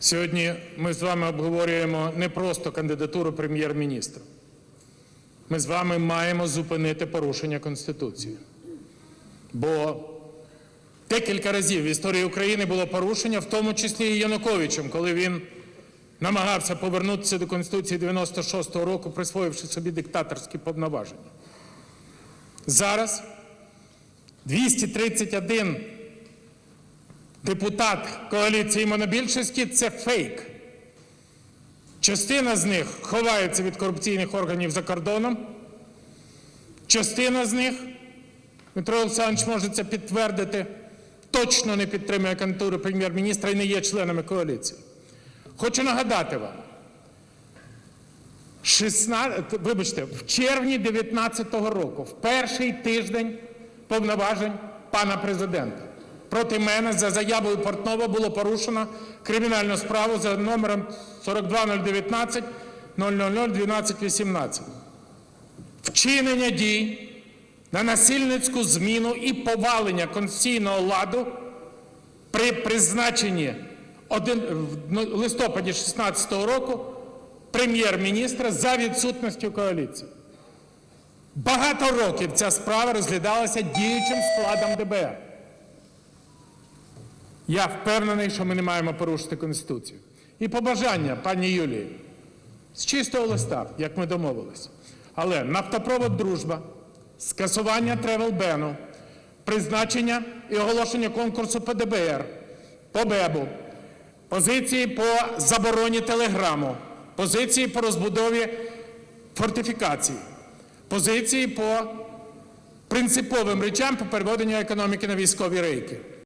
Сьогодні ми з вами обговорюємо не просто кандидатуру прем'єр-міністра. Ми з вами маємо зупинити порушення Конституції. Бо декілька разів в історії України було порушення, в тому числі і Януковичем, коли він намагався повернутися до Конституції 96-го року, присвоївши собі диктаторські повноваження. Зараз 231 депутат коаліції монобільшості це фейк. Частина з них ховається від корупційних органів за кордоном. Частина з них, Дмитро Олександрович може це підтвердити, точно не підтримує кандидатуру прем'єр-міністра і не є членами коаліції. Хочу нагадати вам, 16, вибачте, в червні 2019 року, в перший тиждень повноважень пана президента, проти мене за заявою Портнова було порушено кримінальну справу за номером 42019 0001218. Вчинення дій на насильницьку зміну і повалення конституційного ладу при призначенні один, в ну, листопаді 2016 року прем'єр-міністра за відсутністю коаліції. Багато років ця справа розглядалася діючим складом ДБР. Я впевнений, що ми не маємо порушити Конституцію. І побажання пані Юлії з чистого листа, як ми домовилися. Але нафтопровод дружба, скасування тревел-бену, призначення і оголошення конкурсу по ДБР, по БЕБу, позиції по забороні телеграму, позиції по розбудові фортифікацій, позиції по принциповим речам по переведенню економіки на військові рейки.